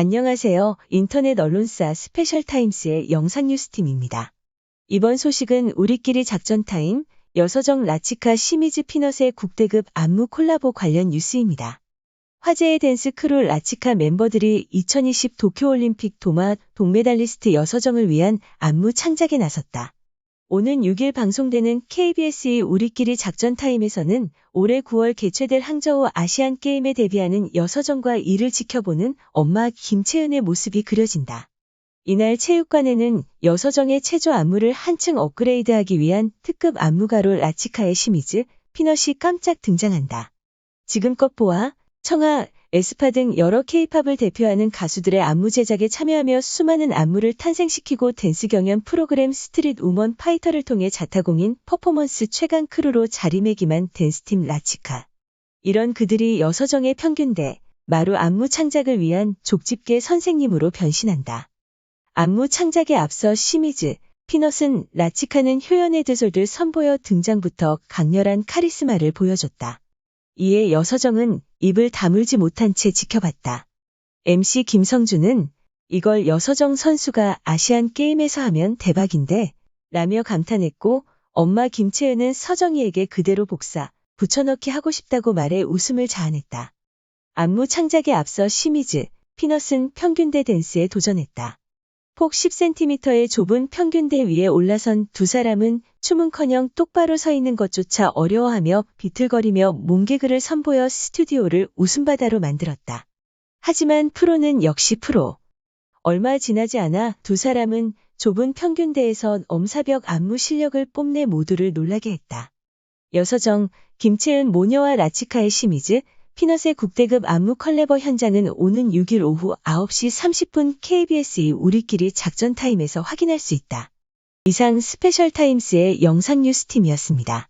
안녕하세요. 인터넷 언론사 스페셜 타임스의 영상 뉴스팀입니다. 이번 소식은 우리끼리 작전 타임, 여서정 라치카 시미즈 피넛의 국대급 안무 콜라보 관련 뉴스입니다. 화제의 댄스 크루 라치카 멤버들이 2020 도쿄올림픽 도마 동메달리스트 여서정을 위한 안무 창작에 나섰다. 오는 6일 방송되는 KBS의 우리끼리 작전 타임에서는 올해 9월 개최될 항저우 아시안 게임에 데뷔하는 여서정과 이를 지켜보는 엄마 김채은의 모습이 그려진다. 이날 체육관에는 여서정의 체조 안무를 한층 업그레이드하기 위한 특급 안무가로 라치카의 시미즈, 피넛이 깜짝 등장한다. 지금껏 보아, 청아, 에스파 등 여러 케이팝을 대표하는 가수들의 안무 제작에 참여하며 수많은 안무를 탄생시키고 댄스 경연 프로그램 스트릿 우먼 파이터를 통해 자타공인 퍼포먼스 최강 크루로 자리매김한 댄스팀 라치카. 이런 그들이 여서정의 평균대, 마루 안무 창작을 위한 족집게 선생님으로 변신한다. 안무 창작에 앞서 시미즈, 피넛은 라치카는 효연의 드솔들 선보여 등장부터 강렬한 카리스마를 보여줬다. 이에 여서정은 입을 다물지 못한 채 지켜봤다. MC 김성준은 이걸 여서정 선수가 아시안 게임에서 하면 대박인데 라며 감탄했고 엄마 김채은은 서정이에게 그대로 복사, 붙여넣기 하고 싶다고 말해 웃음을 자아냈다. 안무 창작에 앞서 시미즈, 피넛은 평균대 댄스에 도전했다. 폭 10cm의 좁은 평균대 위에 올라선 두 사람은 춤은커녕 똑바로 서 있는 것조차 어려워하며 비틀거리며 몸개그를 선보여 스튜디오를 웃음바다로 만들었다. 하지만 프로는 역시 프로. 얼마 지나지 않아 두 사람은 좁은 평균대에서 엄사벽 안무 실력을 뽐내 모두를 놀라게 했다. 여서정, 김채은 모녀와 라치카의 시미즈, 피넛의 국대급 안무 컬래버 현장은 오는 6일 오후 9시 30분 KBS의 우리끼리 작전 타임에서 확인할 수 있다. 이상 스페셜 타임스의 영상 뉴스팀이었습니다.